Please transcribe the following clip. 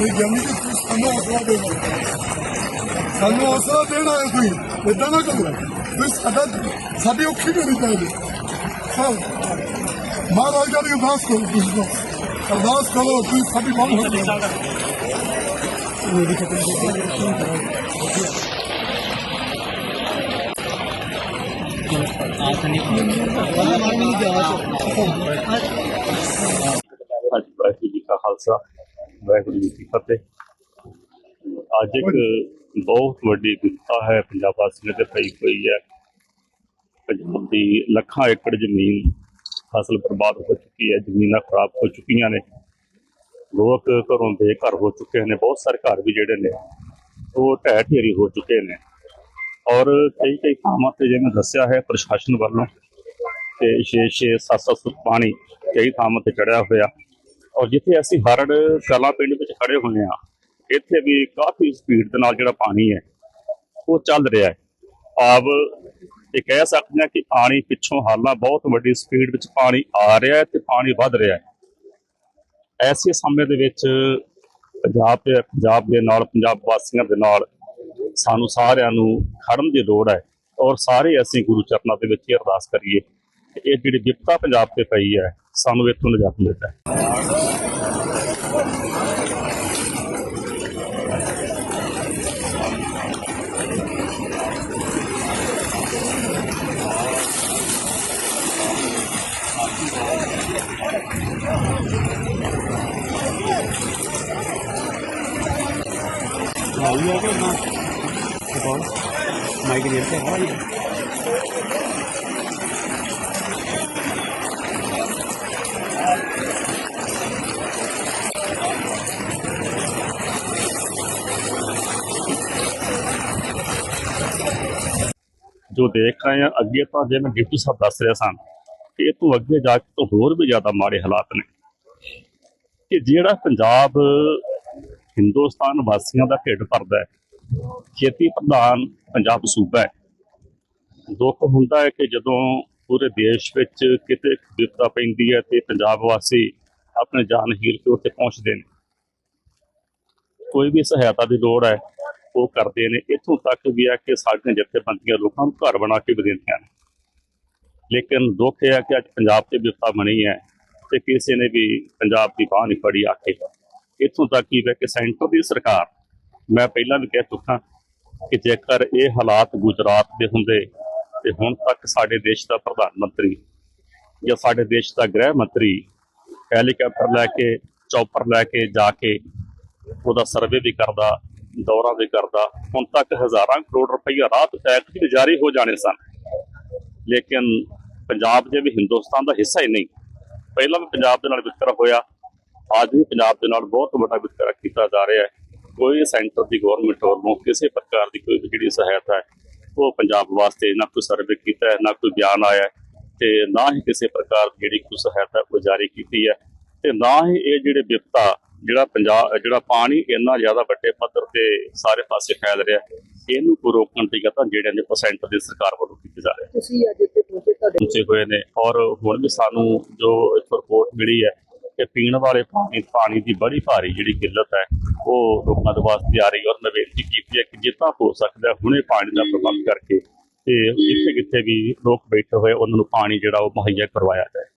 ਨਹੀਂ ਜਾਨੀ ਕਿ ਤੁਸੀਂ ਸਾਨੂੰ ਹੌਸਲਾ ਦੇਣਾ। ਸਾਨੂੰ ਹੌਸਲਾ ਦੇਣਾ ਹੈ ਤੁਸੀਂ ਇਦਾਂ ਨਾ ਕਰੋ। ਤੁਸੀਂ ਸਾਡਾ ਸਾਡੀ ਔਖੀ ਨਹੀਂ ਚਾਹੀਦੀ ਹਾਂ ਮਹਾਰਾਜ ਜੀ ਅਰਦਾਸ ਕਰੋ ਤੁਸੀਂ ਅਰਦਾਸ ਕਰੋ, ਤੁਸੀਂ ਸਾਡੀ ਬਹੁਤ ਹੌਸਲਾ ਹਾਂਜੀ, ਵਾਹਿਗੁਰੂ ਜੀ ਕਾ ਖਾਲਸਾ। ਵਾਹਿਗੁਰੂ ਜੀ ਕੀ ਫਤਿਹ। ਅੱਜ ਇੱਕ ਬਹੁਤ ਵੱਡੀ ਵਿਪਤਾ ਹੈ, ਪੰਜਾਬ ਵਾਸੀਆਂ ਤੇ ਪਈ ਹੋਈ ਹੈ। ਪੰਜਾਬ ਦੀ ਲੱਖਾਂ ਏਕੜ ਜ਼ਮੀਨ ਫਸਲ ਬਰਬਾਦ ਹੋ ਚੁੱਕੀ ਹੈ, ਜ਼ਮੀਨਾਂ ਖਰਾਬ ਹੋ ਚੁੱਕੀਆਂ ਨੇ। ਲੋਕ ਘਰੋਂ ਬੇਘਰ ਹੋ ਚੁੱਕੇ ਨੇ, ਬਹੁਤ ਸਾਰੇ ਘਰ ਵੀ ਜਿਹੜੇ ਨੇ, ਉਹ ਢਹਿ ਢੇਰੀ ਹੋ ਚੁੱਕੇ ਨੇ। ਔਰ ਕਈ ਕਈ ਥਾਵਾਂ ਤੇ ਜਿਵੇਂ ਦੱਸਿਆ ਹੈ ਪ੍ਰਸ਼ਾਸਨ ਵੱਲੋਂ, ਤੇ 6-6 7-7 ਫੁੱਟ ਪਾਣੀ ਕਈ ਥਾਵਾਂ ਤੇ ਚੜਿਆ ਹੋਇਆ। ਔਰ ਜਿੱਥੇ ਅਸੀਂ ਹਰੜ ਕਲਾ ਪਿੰਡ ਵਿੱਚ ਖੜੇ ਹੋਏ ਆ ਇੱਥੇ ਵੀ ਕਾਫੀ ਸਪੀਡ ਦੇ ਨਾਲ ਜਿਹੜਾ ਪਾਣੀ ਹੈ, ਉਹ ਚੱਲ ਰਿਹਾ ਹੈ। ਆਬ ਇਹ ਕਹਿ ਸਕਦੇ ਹਾਂ ਕਿ ਪਾਣੀ ਪਿੱਛੋਂ ਹਾਲਾਂ ਬਹੁਤ ਵੱਡੀ ਸਪੀਡ ਵਿੱਚ ਪਾਣੀ ਆ ਰਿਹਾ ਹੈ ਤੇ ਪਾਣੀ ਵੱਧ ਰਿਹਾ ਹੈ। ਐਸੇ ਸਮੇਂ ਦੇ ਵਿੱਚ ਪੰਜਾਬ ਤੇ ਪੰਜਾਬ ਦੇ ਨਾਲ, ਪੰਜਾਬ ਵਾਸੀਆਂ ਦੇ ਨਾਲ ਸਾਨੂੰ ਸਾਰਿਆਂ ਨੂੰ ਖੜਨ ਦੀ ਲੋੜ ਹੈ ਔਰ ਸਾਰੇ ਅਸੀਂ ਗੁਰੂ ਚਰਨਾਂ ਦੇ ਵਿੱਚ ਇਹ ਅਰਦਾਸ ਕਰੀਏ ਇਹ ਜਿਹੜੀ ਵਿਪਤਾ ਪੰਜਾਬ ਤੇ ਪਈ ਹੈ, ਸਾਨੂੰ ਇੱਥੋਂ ਨਿਜਾਤ ਮਿਲਦਾ ਹੈ। ਮਾਈਕ ਦੇ ਤੇ ਹਾਂ ਜੋ ਦੇਖ ਰਹੇ ਹਾਂ ਅੱਗੇ ਤਾਂ ਜਿਵੇਂ ਡਿਪਟੀ ਸਾਹਿਬ ਦੱਸ ਰਿਹਾ ਸਨ ਕਿ ਇਹ ਤੋਂ ਅੱਗੇ ਜਾ ਕੇ ਤਾਂ ਹੋਰ ਵੀ ਜ਼ਿਆਦਾ ਮਾੜੇ ਹਾਲਾਤ ਨੇ ਕਿ ਜਿਹੜਾ ਪੰਜਾਬ ਹਿੰਦੁਸਤਾਨ ਵਾਸੀਆਂ ਦਾ ਢਿੱਡ ਭਰਦਾ ਹੈ। ਖੇਤੀ ਪ੍ਰਧਾਨ ਪੰਜਾਬ ਸੂਬਾ ਹੈ। ਦੁੱਖ ਹੁੰਦਾ ਹੈ ਕਿ ਜਦੋਂ ਪੂਰੇ ਦੇਸ਼ ਵਿੱਚ ਕਿਤੇ ਵਿਪਤਾ ਪੈਂਦੀ ਹੈ ਤੇ ਪੰਜਾਬ ਵਾਸੀ ਆਪਣੇ ਜਾਨ ਹੀਰ ਕੇ ਉੱਥੇ ਪਹੁੰਚਦੇ ਨੇ। ਕੋਈ ਵੀ ਸਹਾਇਤਾ ਦੀ ਲੋੜ ਹੈ, ਉਹ ਕਰਦੇ ਨੇ। ਇੱਥੋਂ ਤੱਕ ਵੀ ਹੈ ਕਿ ਸਾਡੀਆਂ ਜਥੇਬੰਦੀਆਂ ਲੋਕਾਂ ਨੂੰ ਘਰ ਬਣਾ ਕੇ ਵੀ ਦਿੰਦੀਆਂ ਨੇ। ਲੇਕਿਨ ਦੁੱਖ ਇਹ ਹੈ ਕਿ ਅੱਜ ਪੰਜਾਬ ਤੇ ਵਿਪਤਾ ਬਣੀ ਹੈ ਤੇ ਕਿਸੇ ਨੇ ਵੀ ਪੰਜਾਬ ਦੀ ਬਾਹ ਨਹੀਂ ਫੜੀ ਆ ਇੱਥੋਂ ਤੱਕ ਹੀ ਹੈ ਕਿ ਸੈਂਟਰ ਦੀ ਸਰਕਾਰ, ਮੈਂ ਪਹਿਲਾਂ ਵੀ ਕਹਿ ਚੁੱਕਾ ਕਿ ਜੇਕਰ ਇਹ ਹਾਲਾਤ ਗੁਜਰਾਤ ਦੇ ਹੁੰਦੇ, ਤੇ ਹੁਣ ਤੱਕ ਸਾਡੇ ਦੇਸ਼ ਦਾ ਪ੍ਰਧਾਨ ਮੰਤਰੀ ਜਾਂ ਸਾਡੇ ਦੇਸ਼ ਦਾ ਗ੍ਰਹਿ ਮੰਤਰੀ ਹੈਲੀਕਾਪਟਰ ਲੈ ਕੇ, ਚੌਪਰ ਲੈ ਕੇ ਜਾ ਕੇ ਉਹਦਾ ਸਰਵੇ ਵੀ ਕਰਦਾ, ਦੌਰਾ ਵੀ ਕਰਦਾ, ਹੁਣ ਤੱਕ ਹਜ਼ਾਰਾਂ ਕਰੋੜ ਰੁਪਈਆ ਰਾਤ ਟੈਕਸ ਵੀ ਜਾਰੀ ਹੋ ਜਾਣੇ ਸਨ। ਲੇਕਿਨ ਪੰਜਾਬ ਜੇ ਵੀ ਹਿੰਦੁਸਤਾਨ ਦਾ ਹਿੱਸਾ ਹੀ ਨਹੀਂ, ਪਹਿਲਾਂ ਵੀ ਪੰਜਾਬ ਦੇ ਨਾਲ ਵਿਤਕਰਾ ਹੋਇਆ ਅੱਜ ਵੀ ਪੰਜਾਬ ਦੇ ਨਾਲ ਬਹੁਤ ਵੱਡਾ ਵਿਤਕਰਾ ਕੀਤਾ ਜਾ ਰਿਹਾ ਹੈ। ਕੋਈ ਸੈਂਟਰ ਦੀ ਗਵਰਨਮੈਂਟ ਵੱਲੋਂ ਕਿਸੇ ਪ੍ਰਕਾਰ ਦੀ ਕੋਈ ਜਿਹੜੀ ਸਹਾਇਤਾ ਹੈ ਉਹ ਪੰਜਾਬ ਵਾਸਤੇ ਨਾ ਕੋਈ ਸਰਵੇ ਕੀਤਾ ਹੈ ਨਾ ਕੋਈ ਬਿਆਨ ਆਇਆ ਤੇ ਨਾ ਹੀ ਕਿਸੇ ਪ੍ਰਕਾਰ ਦੀ ਜਿਹੜੀ ਕੋਈ ਸਹਾਇਤਾ ਉਹ ਜਾਰੀ ਕੀਤੀ ਹੈ। ਤੇ ਨਾ ਹੀ ਇਹ ਜਿਹੜੇ ਵਿਪਤਾ ਜਿਹੜਾ ਪੰਜਾਬ ਜਿਹੜਾ ਪਾਣੀ ਇੰਨਾ ਜ਼ਿਆਦਾ ਵੱਡੇ ਪੱਧਰ ਤੇ ਸਾਰੇ ਪਾਸੇ ਫੈਲ ਰਿਹਾ ਇਹਨੂੰ ਕੋ ਰੋਕਣ ਦੀ ਯਤਨ ਜਿਹੜੇ ਨੇ ਪਰਸੈਂਟ ਦੀ ਸਰਕਾਰ ਵੱਲੋਂ ਕੀਤੇ ਜਾ ਰਹੇ ਤੁਸੀਂ ਅੱਜ ਇੱਥੇ ਪਹੁੰਚੇ ਤੁਹਾਡੇ ਹੋਏ ਨੇ ਔਰ ਹੁਣ ਵੀ ਸਾਨੂੰ ਜੋ ਰਿਪੋਰਟ ਮਿਲੀ ਹੈ ਕਿ ਪੀਣ ਵਾਲੇ ਪਾਣੀ ਪਾਣੀ ਦੀ ਬੜੀ ਭਾਰੀ ਜਿਹੜੀ ਕਿੱਲਤ ਹੈ, ਉਹ ਲੋਕਾਂ ਦੇ ਵਾਸਤੇ ਆ ਰਹੀ ਹੈ ਔਰ ਮੈਂ ਬੇਨਤੀ ਕੀਤੀ ਹੈ ਕਿ ਜਿੱਦਾਂ ਹੋ ਸਕਦਾ ਹੁਣੇ ਪਾਣੀ ਦਾ ਪ੍ਰਬੰਧ ਕਰਕੇ ਤੇ ਜਿੱਥੇ ਕਿੱਥੇ ਵੀ ਲੋਕ ਬੈਠੇ ਹੋਏ, ਉਹਨਾਂ ਨੂੰ ਪਾਣੀ ਜਿਹੜਾ ਉਹ ਮੁਹੱਈਆ ਕਰਵਾਇਆ ਜਾਏ।